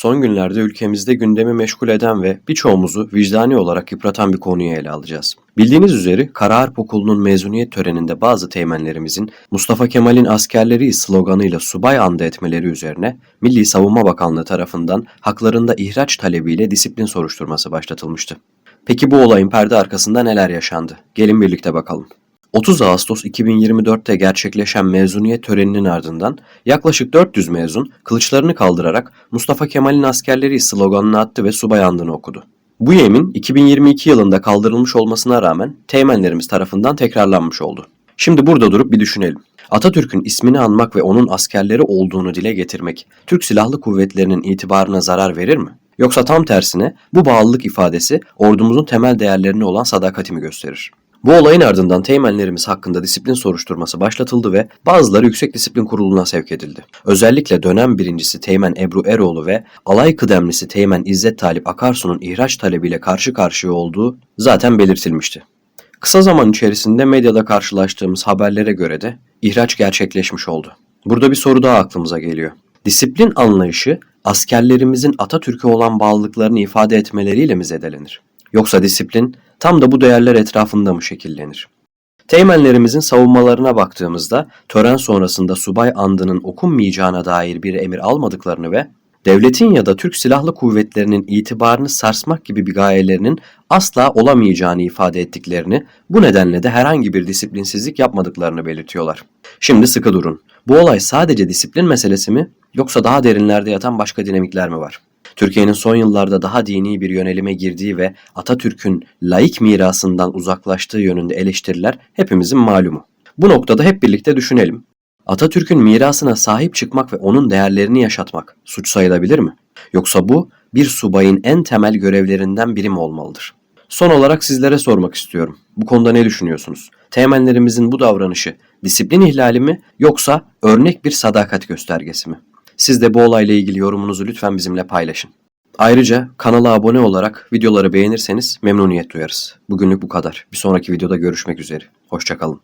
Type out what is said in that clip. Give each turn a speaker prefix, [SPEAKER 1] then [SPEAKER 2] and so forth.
[SPEAKER 1] son günlerde ülkemizde gündemi meşgul eden ve birçoğumuzu vicdani olarak yıpratan bir konuyu ele alacağız. Bildiğiniz üzere Kara Harp Okulu'nun mezuniyet töreninde bazı teğmenlerimizin Mustafa Kemal'in askerleri sloganıyla subay andı etmeleri üzerine Milli Savunma Bakanlığı tarafından haklarında ihraç talebiyle disiplin soruşturması başlatılmıştı. Peki bu olayın perde arkasında neler yaşandı? Gelin birlikte bakalım. 30 Ağustos 2024'te gerçekleşen mezuniyet töreninin ardından yaklaşık 400 mezun kılıçlarını kaldırarak Mustafa Kemal'in askerleri sloganını attı ve subay andını okudu. Bu yemin 2022 yılında kaldırılmış olmasına rağmen teğmenlerimiz tarafından tekrarlanmış oldu. Şimdi burada durup bir düşünelim. Atatürk'ün ismini anmak ve onun askerleri olduğunu dile getirmek Türk Silahlı Kuvvetleri'nin itibarına zarar verir mi? Yoksa tam tersine bu bağlılık ifadesi ordumuzun temel değerlerine olan sadakati mi gösterir? Bu olayın ardından teğmenlerimiz hakkında disiplin soruşturması başlatıldı ve bazıları Yüksek Disiplin Kurulu'na sevk edildi. Özellikle dönem birincisi Teğmen Ebru Eroğlu ve alay kıdemlisi Teğmen İzzet Talip Akarsu'nun ihraç talebiyle karşı karşıya olduğu zaten belirtilmişti. Kısa zaman içerisinde medyada karşılaştığımız haberlere göre de ihraç gerçekleşmiş oldu. Burada bir soru daha aklımıza geliyor. Disiplin anlayışı askerlerimizin Atatürk'e olan bağlılıklarını ifade etmeleriyle mi zedelenir? Yoksa disiplin tam da bu değerler etrafında mı şekillenir? Teğmenlerimizin savunmalarına baktığımızda tören sonrasında subay andının okunmayacağına dair bir emir almadıklarını ve devletin ya da Türk Silahlı Kuvvetleri'nin itibarını sarsmak gibi bir gayelerinin asla olamayacağını ifade ettiklerini, bu nedenle de herhangi bir disiplinsizlik yapmadıklarını belirtiyorlar. Şimdi sıkı durun. Bu olay sadece disiplin meselesi mi yoksa daha derinlerde yatan başka dinamikler mi var? Türkiye'nin son yıllarda daha dini bir yönelime girdiği ve Atatürk'ün laik mirasından uzaklaştığı yönünde eleştiriler hepimizin malumu. Bu noktada hep birlikte düşünelim. Atatürk'ün mirasına sahip çıkmak ve onun değerlerini yaşatmak suç sayılabilir mi? Yoksa bu bir subayın en temel görevlerinden biri mi olmalıdır? Son olarak sizlere sormak istiyorum. Bu konuda ne düşünüyorsunuz? Teğmenlerimizin bu davranışı disiplin ihlali mi yoksa örnek bir sadakat göstergesi mi? Siz de bu olayla ilgili yorumunuzu lütfen bizimle paylaşın. Ayrıca kanala abone olarak videoları beğenirseniz memnuniyet duyarız. Bugünlük bu kadar. Bir sonraki videoda görüşmek üzere. Hoşçakalın.